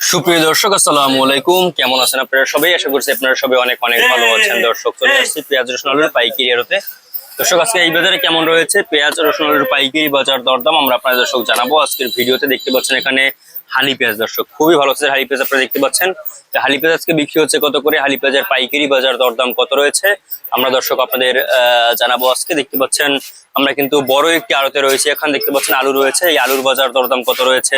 সুপ্রিয় দর্শক আসসালামু আলাইকুম। কেমন আছেন আপনারা সবাই? আশা করছি আপনারা সবাই অনেক অনেক ভালো আছেন। দর্শক চলে আসছি পেঁয়াজ রসুন আলুর পাইকারি আড়তে দর্শক আজকে এই বাজারে কেমন রয়েছে? পেঁয়াজ রসুন আলুর পাইকারি বাজার দরদাম আমরা আপনাদের দর্শক জানাব। আজকের ভিডিওতে দেখতে পাচ্ছেন এখানে হালি পেঁয়াজ দর্শক, খুবই ভালো আছে হালি পেঁয়াজ আপনারা দেখতে পাচ্ছেন। হালি পেঁয়াজকে বিক্রি হচ্ছে কত করে? হালি পেঁয়াজের পাইকারি বাজার দরদাম কত রয়েছে? আমরা দর্শক আপনাদের জানাব আজকে। দেখতে পাচ্ছেন, আমরা কিন্তু বড় একটি আড়তে রয়েছে। এখন দেখতে পাচ্ছেন আলু রয়েছে। এই আলুর বাজার দরদাম কত রয়েছে?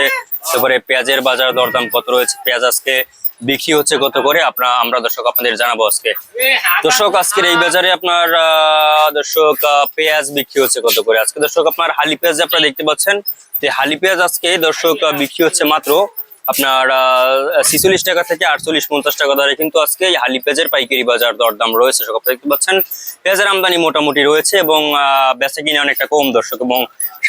তারপরে পেঁয়াজের বাজার দরদাম কত রয়েছে? পেঁয়াজ আজকে বিক্রি হচ্ছে কত করে? আপনার আমরা দর্শক আপনাদের জানাব আজকে। দর্শক আজকের এই বাজারে আপনার আহ, দর্শক পেঁয়াজ বিক্রি হচ্ছে কত করে? আজকে দর্শক আপনার হালি পেঁয়াজ আপনারা দেখতে পাচ্ছেন যে হালি পেঁয়াজ আজকে দর্শক বিক্রি হচ্ছে মাত্র আপনার ছিচল্লিশ টাকা থেকে আটচল্লিশ, পঞ্চাশ টাকা দরে কিন্তু আজকে হালি পেঁয়াজের পাইকারি বাজার দরদাম রয়েছে সব দেখতে পাচ্ছেন। পেঁয়াজের আমদানি মোটামুটি রয়েছে এবং বেচা কিনে অনেকটা কম, দর্শক, এবং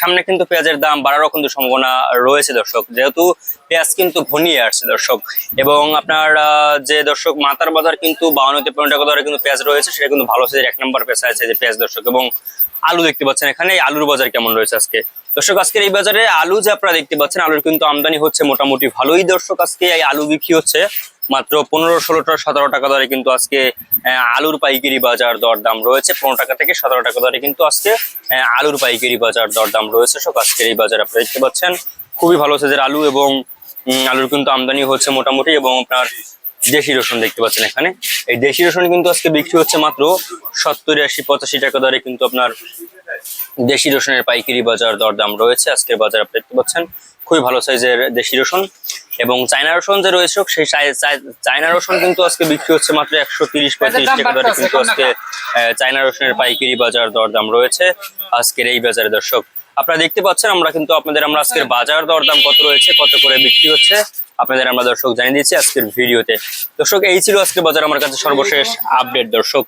সামনে কিন্তু পেঁয়াজের দাম বাড়ারও কিন্তু সম্ভাবনা রয়েছে, দর্শক। যেহেতু পেঁয়াজ কিন্তু ঘনিয়ে আসছে, দর্শক, এবং আপনার যে দর্শক মাতার বাজার কিন্তু বাউন্ন তেপ্পান্ন টাকা দরে কিন্তু পেঁয়াজ রয়েছে, সেটা কিন্তু ভালো সাইজের এক নম্বর পেঁচা আছে, যে পেঁয়াজ, দর্শক, এবং আলু দেখতে পাচ্ছেন এখানে আলুর বাজার কেমন রয়েছে আজকে? দর্শক, আজকের এই বাজারে আলু যে আপনারা দেখতে পাচ্ছেন, আলুর কিন্তু আমদানি হচ্ছে মোটামুটি ভালোই। দর্শক, আজকে এই আলু বিক্রি হচ্ছে মাত্র পনেরো ষোলোটা সতেরো টাকা দরে কিন্তু আজকে আলুর পাইকারি বাজার দরদাম রয়েছে। পনেরো টাকা থেকে সতেরো টাকা দরে কিন্তু আজকে আলুর পাইকারি বাজার দরদাম রয়েছে। সব আজকের এই বাজার আপনারা দেখতে পাচ্ছেন, খুবই ভালো সাইজের আলু এবং আলুর কিন্তু আমদানি হচ্ছে মোটামুটি এবং আপনার দেশি রসুন দেখতে পাচ্ছেন এখানে। এই দেশি রসুন কিন্তু আজকে বিক্রি হচ্ছে মাত্র সত্তর আশি পঁচাশি টাকা দরে কিন্তু আপনার দেশি রসুনের পাইকারি বাজার দরদাম রয়েছে। আজকের বাজার আপনি দেখতে পাচ্ছেন খুবই ভালো সাইজের দেশি রসুন এবং চায়না রসুন যে রয়েছে সেই চায়না রসুন কিন্তু আজকে বিক্রি হচ্ছে মাত্র একশো তিরিশ পঁয়ত্রিশ টাকা দরে কিন্তু আজকে চায়না রসুনের পাইকারি বাজার দরদাম রয়েছে আজকের এই বাজারে দর্শক। আপনারা দেখতে পাচ্ছেন আমরা কিন্তু আপনাদের আমরা আজকের বাজার দরদাম কত রয়েছে কত করে বিক্রি হচ্ছে আপনাদের আমরা দর্শক জানিয়ে দিচ্ছি আজকের ভিডিওতে। দর্শক এই ছিল আজকে বাজার আমার কাছে সর্বশেষ আপডেট দর্শক।